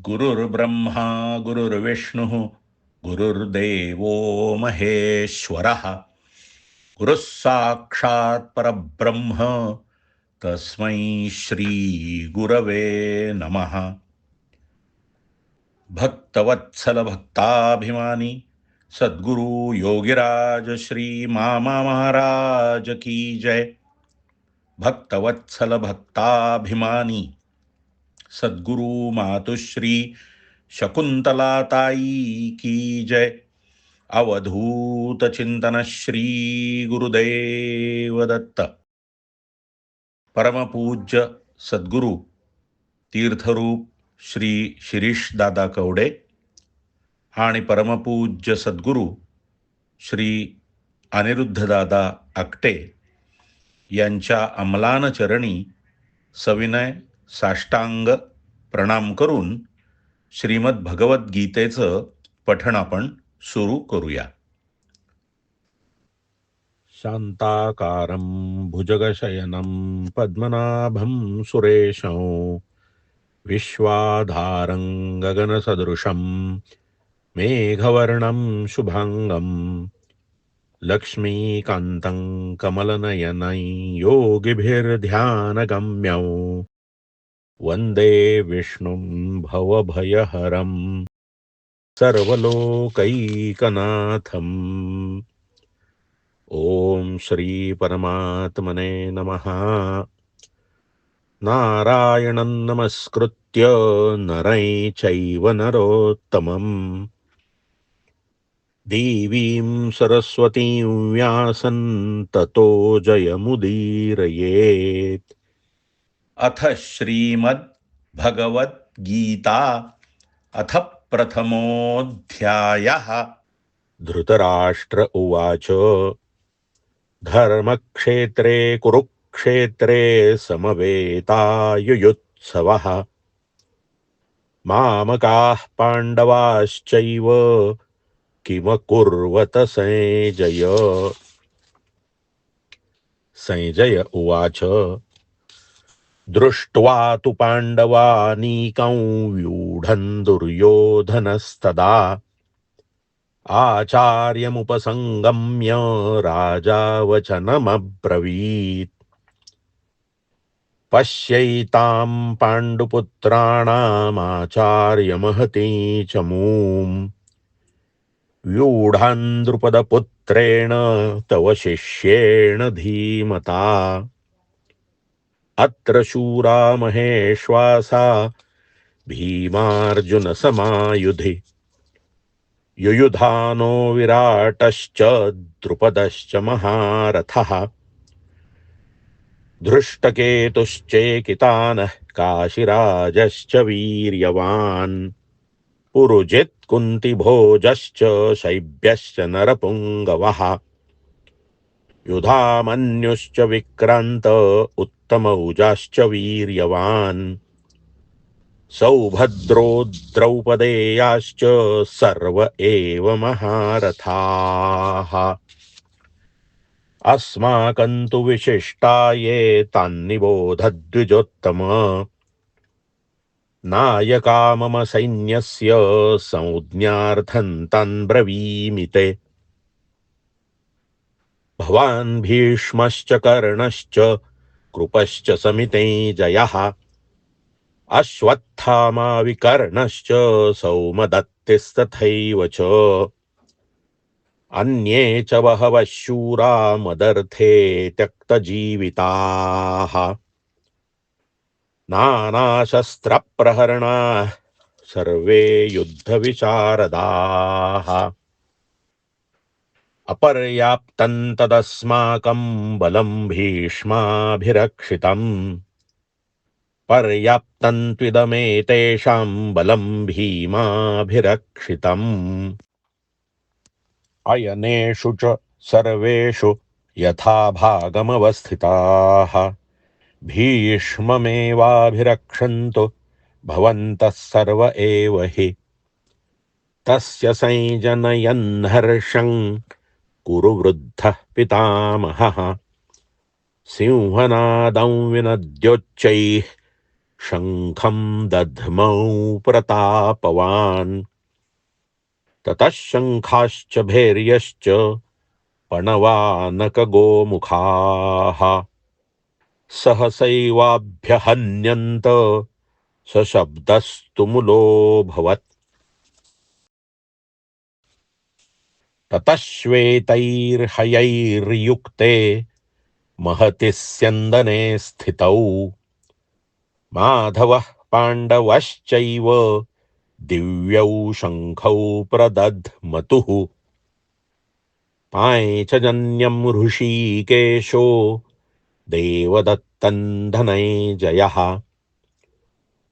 गुरुर्ब्रह्मा, गुरुर्विष्णुः, गुरुर्देवो महेश्वरः। गुरुः साक्षात् परब्रह्म, तस्मै श्रीगुरवे नमः। भक्तवत्सलभक्ताभिमानी, सद्गुरु योगिराज श्री मामा महाराज की जय। भक्तवत्सल भक्ताभिमानी सद्गुरु मातुश्री शकुंतलाताई की जय। अवधूत चिंतन श्री गुरुदेव दत्त परमपूज्य सद्गुरु तीर्थरूप श्री शिरीष दादा कवडे आणि परमपूज्य सद्गुरु श्री अनिरुद्धदादा आकटे यांच्या अमलान चरणी सविनय साष्टांग प्रणाम करून श्रीमद भगवद्गीतेचं पठण आपण सुरू करूया. शांताकारं भुजगशयनं पद्मनाभं सुरेशं विश्वाधारं गगनसदृशं मेघवर्णं शुभाङ्गं लक्ष्मीकान्तं कमलनयनं योगिभिर्ध्यानगम्यौ वंदे विष्णुं भवभयहरं सर्वलोकैकनाथम्। ॐ श्रीपरमात्मने नमः। नारायणं नमस्कृत्य नरै चैव देवीं सरस्वतीं व्यासं ततो जयमुदीरयेत्। अथ श्रीमद् भगवद्गीता अथ प्रथमोऽध्यायः। धृतराष्ट्र उवाच। धर्मक्षेत्रे कुरुक्षेत्रे समवेतायुयुत्सवः। मामकाः पाण्डवाश्चैव किमकुर्वत संजय? संजय उवाच। दृष्ट्वा तु पाण्डवानीकं व्यूढन् दुर्योधनस्तदा। आचार्यमुपसङ्गम्य राजा वचनमब्रवीत् पश्यैतां पाण्डुपुत्राणामाचार्यमहती च मूम्। व्यूढान् द्रुपदपुत्रेण तव शिष्येण धीमता। अत्र शूरा महेश्वासा भीमार्जुनसमायुधि। युयुधानो विराटश्च द्रुपदश्च महारथः। धृष्टकेतुश्चेकितानः काशिराजश्च वीर्यवान्। पुरुजित् कुन्तिभोजश्च शैब्यश्च नरपुङ्गवः। युधामन्युश्च विक्रान्त उत्तमौजाश्च वीर्यवान् सौभद्रो द्रौपदेयाश्च सर्व एव महारथाः। अस्माकं तु विशिष्टा ये तान्निबोधद्विजोत्तम। नायका मम सैन्यस्य संज्ञार्थं तान् ब्रवीमि ते भवान् भीष्मश्च कर्णश्च कृपश्च समिते जयः। अश्वत्थामा विकर्णश्च सौमदत्तिस्तथैव च। अन्ये च बहवः शूरा मदर्थे त्यक्तजीविताः। नानाशस्त्रप्रहरणाः सर्वे युद्धविशारदाः। अपर्याप्तं तदस्माकं बलं भीष्माभिरक्षितम्। पर्याप्तं त्विदमेतेषां बलं भीमाभिरक्षितम्। अयनेषु च सर्वेषु भीष्ममेवाभिरक्षन्तु भवन्तः सर्व एव हि। तस्य वृद्धः पितामहः। सिंहनादं विनद्योच्चैः शङ्खं दध्मौ प्रतापवान्। ततः शङ्खाश्च भैर्यश्च पणवानकगोमुखाः। सहसैवाभ्यहन्यन्त सशब्दस्तुमुलोऽभवत् ततः श्वेतैर्हयैर्युक्ते महति स्यन्दने स्थितौ। माधवः पाण्डवश्चैव दिव्यौ शङ्खौ प्रदध्मतुः। पाञ्चजन्यं ऋषिकेशो देवदत्तं धनञ्जयः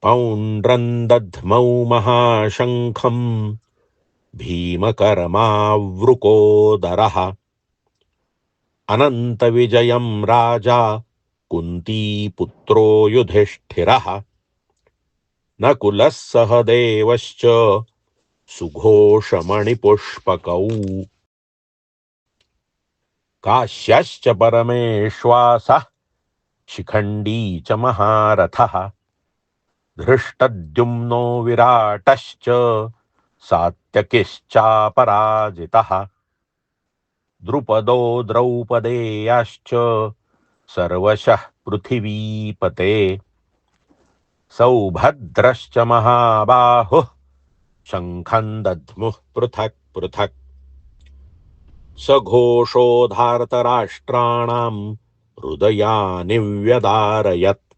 पौण्ड्रं दध्मौ महाशङ्खम् भीमकरमावृकोदरः। अनन्तविजयं राजा कुन्तीपुत्रो युधिष्ठिरः। नकुलः सह देवश्च सुघोषमणिपुष्पकौ। काश्यश्च परमेश्वासः शिखण्डी च महारथः। धृष्टद्युम्नो विराटश्च सात्यकिश्चापराजितः। द्रुपदो द्रौपदेयाश्च सर्वशः पृथिवीपते। सौभद्रश्च महाबाहुः शङ्खं दध्मुः पृथक् पृथक्। सघोषोधार्तराष्ट्राणाम् हृदयानि व्यदारयत्।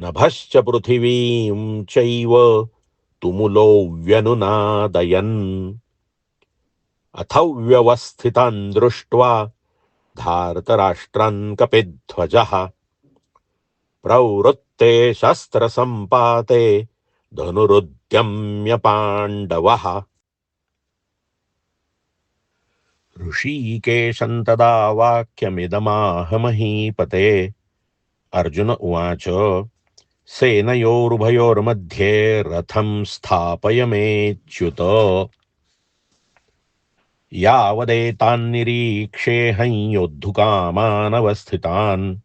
नभश्च पृथिवीं चैव तुमुलो व्यनुनादयन् अथ व्यवस्थितान् दृष्ट्वा धार्तराष्ट्रान् कपिध्वजः। प्रवृत्ते शस्त्रसम्पाते धनुरुद्यम्य पाण्डवः ऋषिकेशं तदा वाक्यमिदमाह महीपते अर्जुन उवाच। सेनयोरुभयोर्मध्ये रथं स्थापय मेच्युत यावदेतान्निरीक्षेऽहं योद्धुकामानवस्थितान्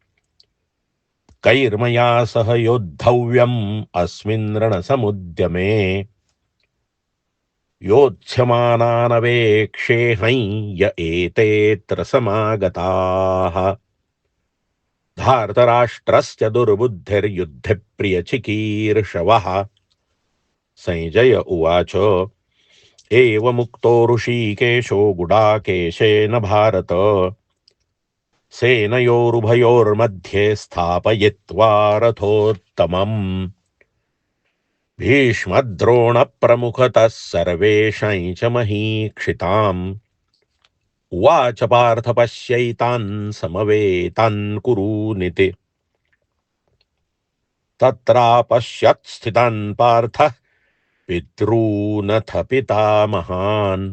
कैर्मया सह योद्धव्यम् अस्मिन् रणसमुद्यमे। योत्स्यमानानवेक्षेऽहं य एतेऽत्र समागताः। धार्तराष्ट्रस्य दुर्बुद्धिर्युद्धप्रियचिकीर्षवः। संजय उवाच, एवमुक्तो ऋषिकेशो गुडाकेशेन भारत। सेनयोरुभयोर्मध्ये स्थापयित्वा रथोत्तमम्। भीष्मद्रोणप्रमुखतः सर्वेषां च महीक्षिताम्। उवाच पार्थ पश्यैतान् समवेतान् कुरूनिति तत्रापश्यत् स्थितान् पार्थः पितॄनथ पितामहान्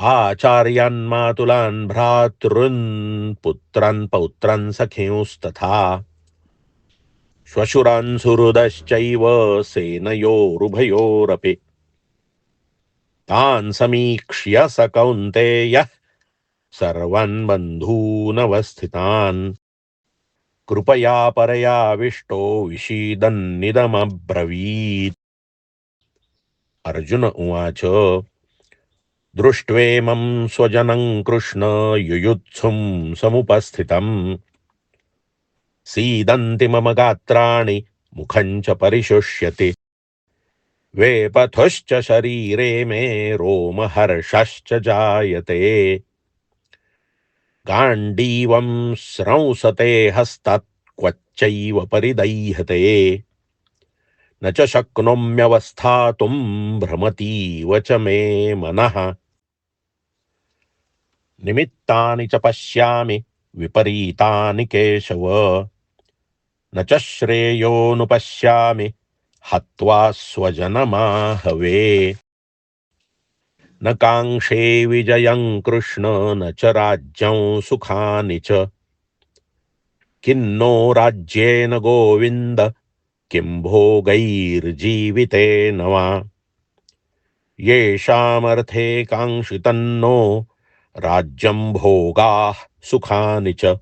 आचार्यान् मातुलान् भ्रातॄन् पुत्रान् पौत्रान् सखींस्तथा। श्वशुरान् सुहृदश्चैव सेनयोरुभयोरपि। तान् समीक्ष्य स कौन्तेयः सर्वान् बन्धूनवस्थितान् कृपया परयाविष्टो विषीदन्निदमब्रवीत्। अर्जुन उवाच दृष्ट्वेमं स्वजनं कृष्ण युयुत्सुं समुपस्थितम्। सीदन्ति मम गात्राणि, मुखं च परिशुष्यति। वेपथुश्च शरीरे मे रोमहर्षश्च जायते। गाण्डीवं स्रंसते हस्तात् परिदह्यते। न च शक्नोम्यवस्थातुं भ्रमतीव च मे मनः। निमित्तानि च पश्यामि विपरीतानि केशव। न च श्रेयोनुपश्यामि हत्वा स्वजनमाहवे। न कांक्षे विजयं कृष्ण, न च राज्यं सुखानि च। किन्नो राज्येन गोविन्द, किं भोगैर्जीवितेन वा। येषामर्थे काङ्क्षितन्नो, राज्यं भोगाः सुखानि च।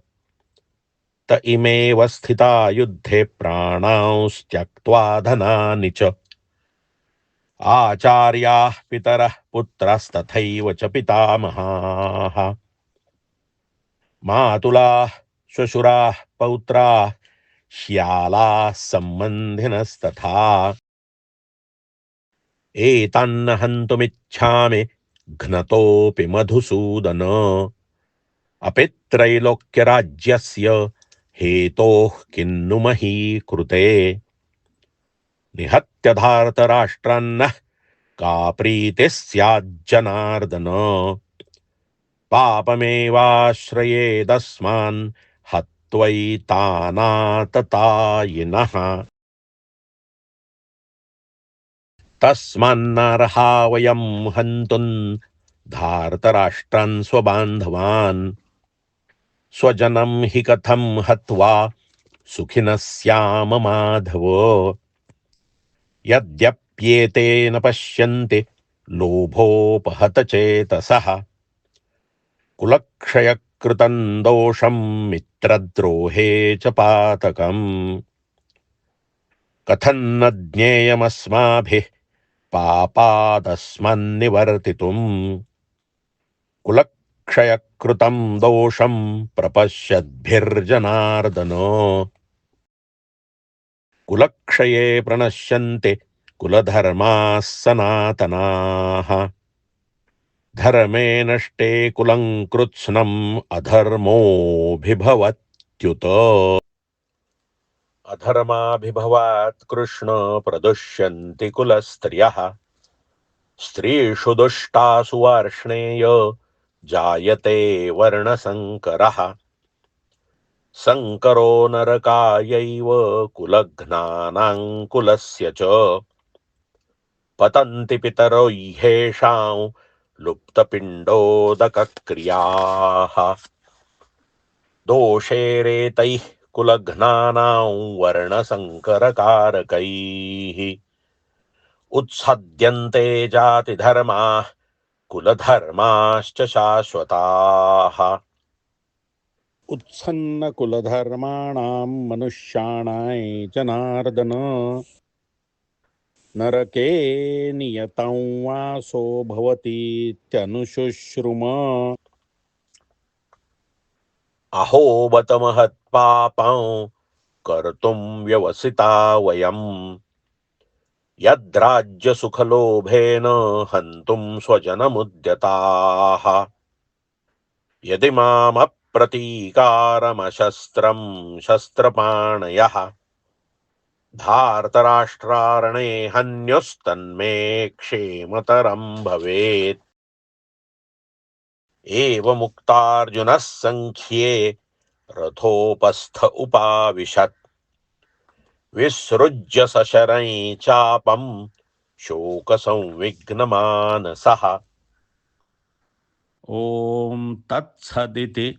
त इमेव स्थिता युद्धे प्राणांस्त्यक्त्वा धनानि च। आचार्याः पितरः पुत्रस्तथैव च पितामहाः। मातुलाः, श्वशुराः, पौत्राः, श्यालाः सम्बन्धिनस्तथा। एतान्न हन्तुमिच्छामि घ्नतोऽपि मधुसूदन। अपित्रैलोक्यराज्यस्य हेतोः किन्नु मही कृते निहत्य धार्तराष्ट्रान्नः का प्रीतिः स्याज्जनार्दन पापमेवाश्रयेदस्मान् हत्वैतानाततायिनः। तस्मान्नर्हा वयं हन्तुम् धार्तराष्ट्रान् स्वबान्धवान्। स्वजनं हि कथं हत्वा सुखिनः स्याम माधव యద్యప్యేతే న పశ్యంతి లోభోపహతచేతస. కులక్షయకృతం దోషం మిత్రద్రోహే చ పాతకం. కథన్న జ్ఞేయమస్మాభి పాపాదస్మన్నివర్తితుం. కులక్షయకృతం దోషం ప్రపశ్యద్భిర్జనార్దనో. कुलक्षये प्रणश्यन्ति कुलधर्माः सनातनाः धर्मे नष्टे कुलं कृत्स्नम् अधर्मोऽभिभवत्युत। अधर्माभिभवात् कृष्ण प्रदुष्यन्ति कुलस्त्रियः। स्त्रीषु दुष्टासु वार्ष्णेय जायते वर्णसङ्करः सङ्करो नरकायैव कुलघ्नानां कुलस्य च। पतन्ति पितरो ह्येषां लुप्तपिण्डोदकक्रियाः। दोषेरेतैः कुलघ्नानां वर्णसङ्करकारकैः। उत्सद्यन्ते जातिधर्माः कुलधर्माश्च शाश्वताः। उत्सन्नकुलधर्माणां मनुष्याणां जनार्दन नरके नियतं वासो अहो बत कर्तुं व्यवसिता वयम् यद्राज्यसुखलोभेन हन्तुं स्वजनमुद्यताः। यदि मामप्रतीकारमशस्त्रं शस्त्रपाणयः। धार्तराष्ट्रारणे हन्युस्तन्मे क्षेमतरं भवेत्। एवमुक्तार्जुनः सङ्ख्ये रथोपस्थ उपाविशत्। विसृज्य सशरै चापं शोकसंविघ्नमानसः। ॐ तत्सदिति